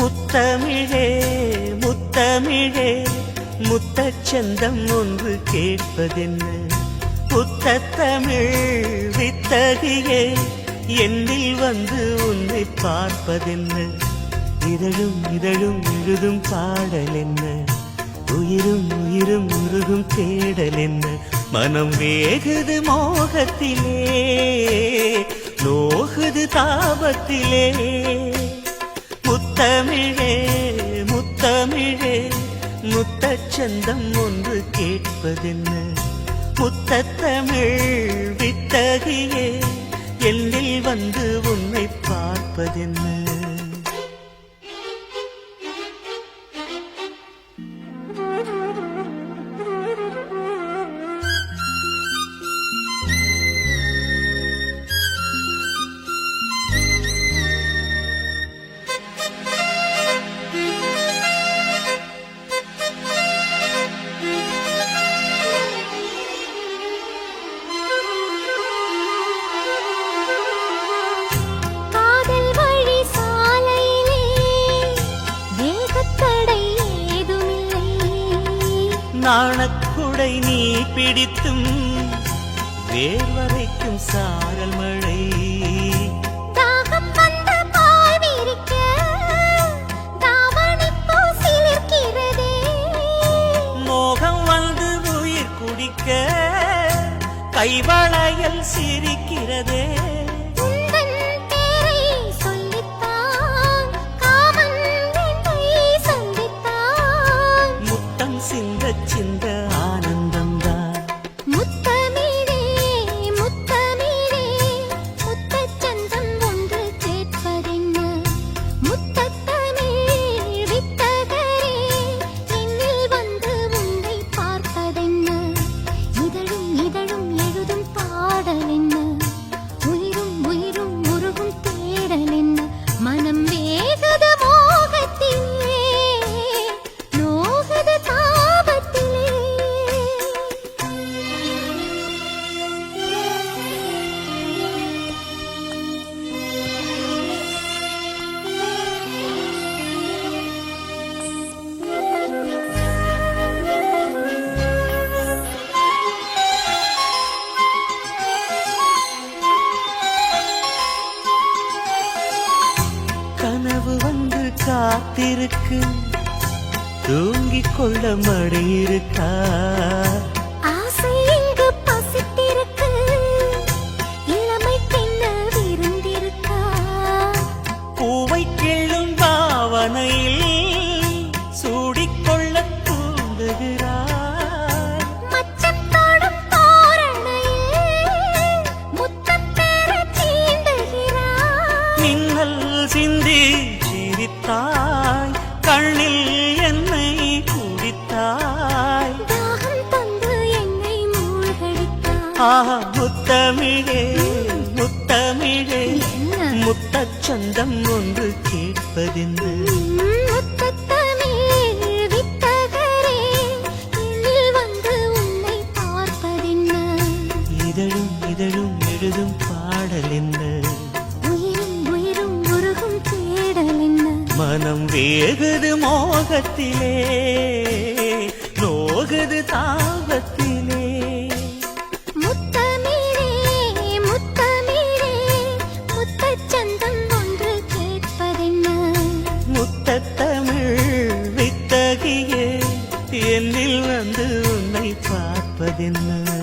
முத்தமிழே முத்தமிழே முத்தச்சந்தம் ஒன்று கேட்பதென்ன? புத்தத்தமிழ் வித்தகியே என்னில் வந்து உன்னை பார்ப்பதென்ன? இதழும் இதழும் எழுதும் பாடல் என்ன உயிரும் உயிரும் உருகும் தேடல் என்ன மனம் வேகுது மோகத்திலே நோகுது தாபத்திலே. முத்தமிழே முத்தமிழே முத்தச்சந்தம் ஒன்று கேட்பதென்ன? முத்தத்தமிழ் வித்தகியே நாணக்குடை நீ பிடித்தும் வேர்வரைக்கும் சாரல் மழை. மோகம் வந்து உயிர் குடிக்க கைவளையல் சிரிக்கிறதே. காத்திருக்கு தூங்கிக் கொள்ள மழை இருக்கா கிள்ளும் பாவனையில் சூடிக்கொள்ள தூண்டுகிறாய் மூழ்கடித்தாய் முத்தமிழே முத்தமிழே என்ன? முத்தச்சந்தம் ஒன்று கேட்பதென்று முத்தத்தமிழ் இதழும் இதழும் எழுதும் பாடல் என்ன மனம் வேகுது மோகத்திலே நோகுது தாபத்திலே என்னில் வந்து உன்னை பார்ப்பதென்ன?